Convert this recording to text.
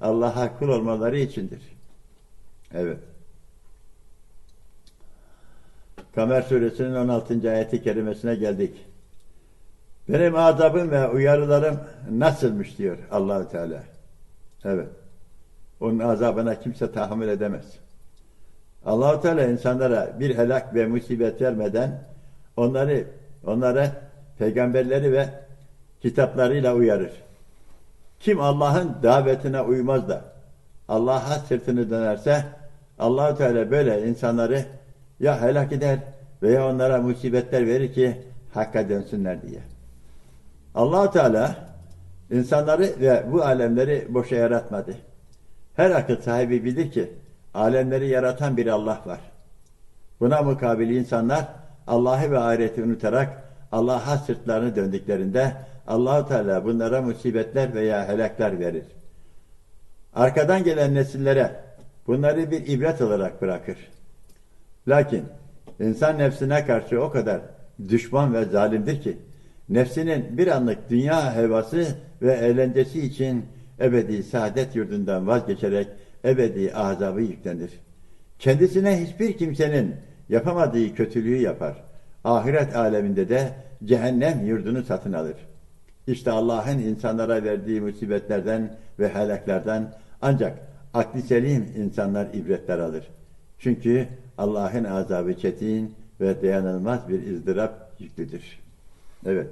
Allah'a kul olmaları içindir. Evet. Kamer suresinin 16. ayeti kerimesine geldik. Benim azabım ve uyarılarım nasılmış diyor Allahü Teala. Evet. Onun azabına kimse tahammül edemez. Allahu Teala insanlara bir helak ve musibet vermeden onları onlara peygamberleri ve kitaplarıyla uyarır. Kim Allah'ın davetine uymaz da Allah'a sırtını dönerse Allahu Teala böyle insanları ya helak eder veya onlara musibetler verir ki hakka dönsünler diye. Allahu Teala insanları ve bu alemleri boşa yaratmadı. Her akıl sahibi bilir ki alemleri yaratan bir Allah var. Buna mukabil insanlar Allah'ı ve ahireti unutarak Allah'a sırtlarını döndüklerinde Allahu Teala bunlara musibetler veya helakler verir. Arkadan gelen nesillere bunları bir ibret olarak bırakır. Lakin insan nefsine karşı o kadar düşman ve zalimdir ki nefsinin bir anlık dünya hevası ve eğlencesi için ebedi saadet yurdundan vazgeçerek ebedi azabı yüklenir. Kendisine hiçbir kimsenin yapamadığı kötülüğü yapar. Ahiret aleminde de cehennem yurdunu satın alır. İşte Allah'ın insanlara verdiği musibetlerden ve helaklerden ancak akli selim insanlar ibretler alır. Çünkü Allah'ın azabı çetin ve dayanılmaz bir ızdırap yüklüdür. Evet.